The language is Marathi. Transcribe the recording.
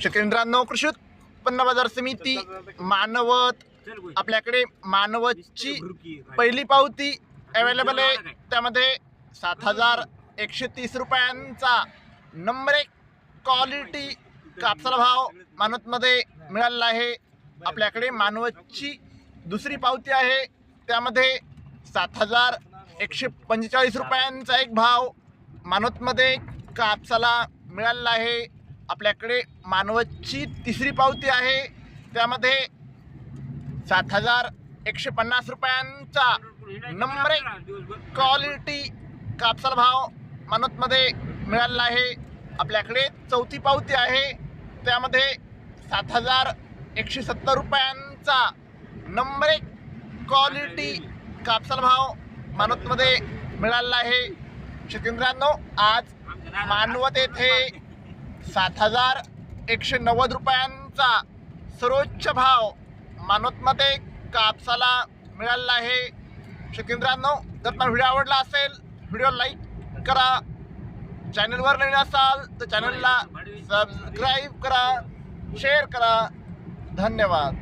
शेतकऱ्यांनो कृषी उत्पन्न बाजार समिती मानवत आपल्याकडे मानवतची पहिली पावती अवेलेबल आहे. त्यामध्ये सात हजार एकशे तीस रुपयांचा नंबर एक क्वालिटी कापसाला भाव मानवतमध्ये मिळालेला आहे. आपल्याकडे मानवतची दुसरी पावती आहे. त्यामध्ये सात हजार एकशे पंचेचाळीस रुपयांचा एक भाव मानवतमध्ये कापसाला मिळालेला आहे. आपल्याकडे मानवतची तिसरी पावती आहे. त्यामध्ये सात हजार एकशे पन्नास रुपयांचा नंबर क्वालिटी कापसाला भाव मानवतमध्ये मिळालेला आहे. आपल्याकडे चौथी पावती आहे. त्यामध्ये सात हजार एकशे सत्तर रुपयांचा नंबर एक क्वालिटी कापसाला भाव मानवतमध्ये मिळालेला आहे. शेतकऱ्यांनो आज मानवत येथे सात हजार एकशे नव्वद रुपयांचा सर्वोच्च भाव मानवतमध्ये कापसाला मिळालेला आहे. शेतकऱ्यांनो जर तुम्हाला व्हिडिओ आवडला असेल व्हिडिओ लाईक करा. चॅनलवर नवीन असाल तर चॅनलला सबस्क्राईब करा शेअर करा. धन्यवाद.